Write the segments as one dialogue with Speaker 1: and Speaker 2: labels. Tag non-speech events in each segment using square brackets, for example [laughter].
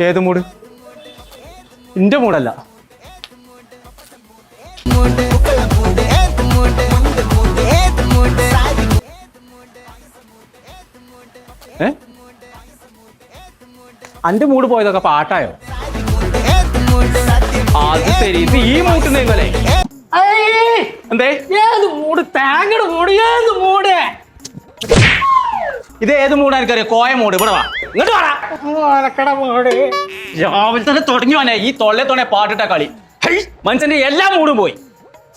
Speaker 1: ഏത് മൂഡ് എന്റെ മൂടല്ല. ഏ? അന്റെ മൂഡ് പോയതൊക്കെ പാട്ടായോ? അത് ശരി. ഇത് ഈ മൂട്ടുന്നേ എന്തേ?
Speaker 2: ഏത് മൂട്? തേങ്ങയുടെ മൂട് ഏത് മൂട്?
Speaker 1: ഇത് ഏത് മൂടാ എനിക്കറിയാം. കോയ മൂട് ഇവിടെ വാ. ഇങ്ങോട്ട് വാടാ. രാവിലെ തന്നെ തുടങ്ങി വന്നെ ഈ തൊള്ളെ തൊണ്ണെ പാട്ടിട്ട കളി. ഹൈ, മനുഷ്യന്റെ എല്ലാ മൂടും പോയി.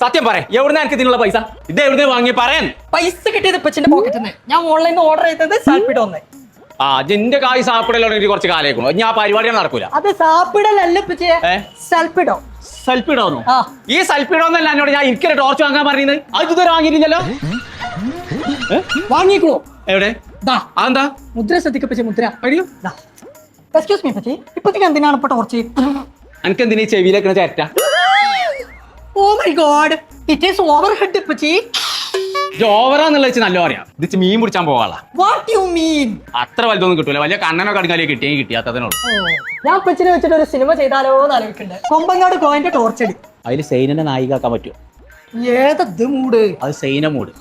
Speaker 1: സത്യം പറ എവിടുന്ന എനിക്ക് ഇതിനുള്ള പൈസ? ഇത് എവിടുന്ന് വാങ്ങി പറയാൻ
Speaker 2: പൈസ കിട്ടിയത് ഇപ്പച്ചിന്റെ പോക്കറ്റിൽ നിന്ന് ഞാൻ ഓൺലൈനിൽ ഓർഡർ ചെയ്തത് സാൽപ്പിട്ട് ഒന്ന്
Speaker 1: ആ നിന്റെ കായ് സാപ്പിടല്ലോ എനിക്ക് കുറച്ച് കാലേക്കണു ഞാൻ പരിപാടിയാണ് നടക്കൂല.
Speaker 2: അത് സാപ്പിടലല്ല ഇപ്പച്ചിയെ
Speaker 1: ഏ?
Speaker 2: സൽപ്പിടോ.
Speaker 1: സൽപ്പിടോന്നു?
Speaker 2: ആ.
Speaker 1: ഈ സൽപ്പിടോന്നല്ല എന്നോട് ഞാൻ എനിക്കൊരു ടോർച്ച് വാങ്ങാൻ പറഞ്ഞത് അത് ഇതുവരെ വാങ്ങിയിരുന്നല്ലോ
Speaker 2: വാങ്ങിക്കോ
Speaker 1: എവിടെ? അതെന്താ?
Speaker 2: മുദ്ര ശ്രദ്ധിക്കപ്പച്ചി മുദ്ര. അയ്യോ എക്സ്ക്യൂസ് മീ പച്ചി. ഇപ്പത്തേക്ക് എന്തിനാണ് ഇപ്പൊ ടോർച്ച്
Speaker 1: എനിക്ക് എന്തിനാ ഈ ചെവിയിലേക്കണ ചേറ്റ
Speaker 2: ഓ my god it is overhead
Speaker 1: വെച്ച് നല്ല പറയാം ഇത് മീൻ പിടിച്ചാൻ
Speaker 2: വാട്ട് യു മീൻ
Speaker 1: അത്ര വലുതൊന്നും കിട്ടൂല. വലിയ കണ്ണനോ കിട്ടിയാത്തതിനോട്
Speaker 2: ഞാൻ പച്ചിനെ വെച്ചിട്ട് ഒരു സിനിമ ചെയ്താലോ എന്ന് കൊമ്പങ്ങാട് കോയിന്റെ
Speaker 1: അതിൽ സൈനനെ നായികാക്കാൻ പറ്റുമോ?
Speaker 2: ഏതത് മൂഡ്
Speaker 1: അത് സൈന മൂട്.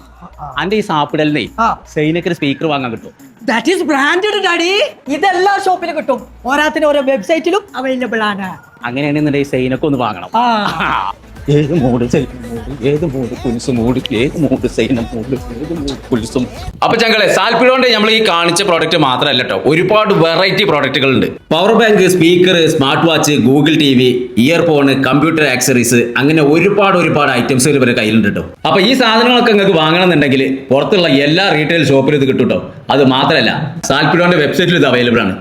Speaker 1: അന്റെ ഈ സാപ്പിടലിനെ സൈനക്കൊരു സ്പീക്കർ വാങ്ങാൻ കിട്ടും.
Speaker 2: ദാറ്റ് ഈസ് ബ്രാൻഡഡ് ഡാഡി ഇതെല്ലാ ഷോപ്പിലും കിട്ടും. ഓരോത്തിന് ഓരോ വെബ്സൈറ്റിലും അവൈലബിൾ ആണ്.
Speaker 1: അങ്ങനെയാണെന്നുണ്ടെങ്കിൽ സൈനക്കൊന്ന് വാങ്ങണം. [laughs] ഏത് മൂട് ഏത് മൂട് പുലിസ് മൂട്? ഏത് മൂട് സൈനം മൂട്? ഏത് മൂട് പുലിസും അപ്പൊ ഞങ്ങളെ സാൽപ്പിടോണ്ട് നമ്മൾ ഈ കാണിച്ച പ്രോഡക്റ്റ് മാത്രമല്ല കേട്ടോ ഒരുപാട് വെറൈറ്റി പ്രോഡക്റ്റുകൾ ഉണ്ട് power bank speaker smart watch Google T V earphone computer accessories അങ്ങനെ ഒരുപാട് ഒരുപാട് ഐറ്റംസ് ഇവരുടെ കയ്യിലുണ്ട് കേട്ടോ അപ്പൊ ഈ സാധനങ്ങളൊക്കെ നിങ്ങൾക്ക് വാങ്ങണമെന്നുണ്ടെങ്കിൽ പുറത്തുള്ള എല്ലാ റീറ്റെയിൽ ഷോപ്പിലും ഇത് കിട്ടും കേട്ടോ അത് മാത്രമല്ല സാൽപ്പിടോന്റെ വെബ്സൈറ്റിൽ ഇത് അവൈലബിൾ ആണ്.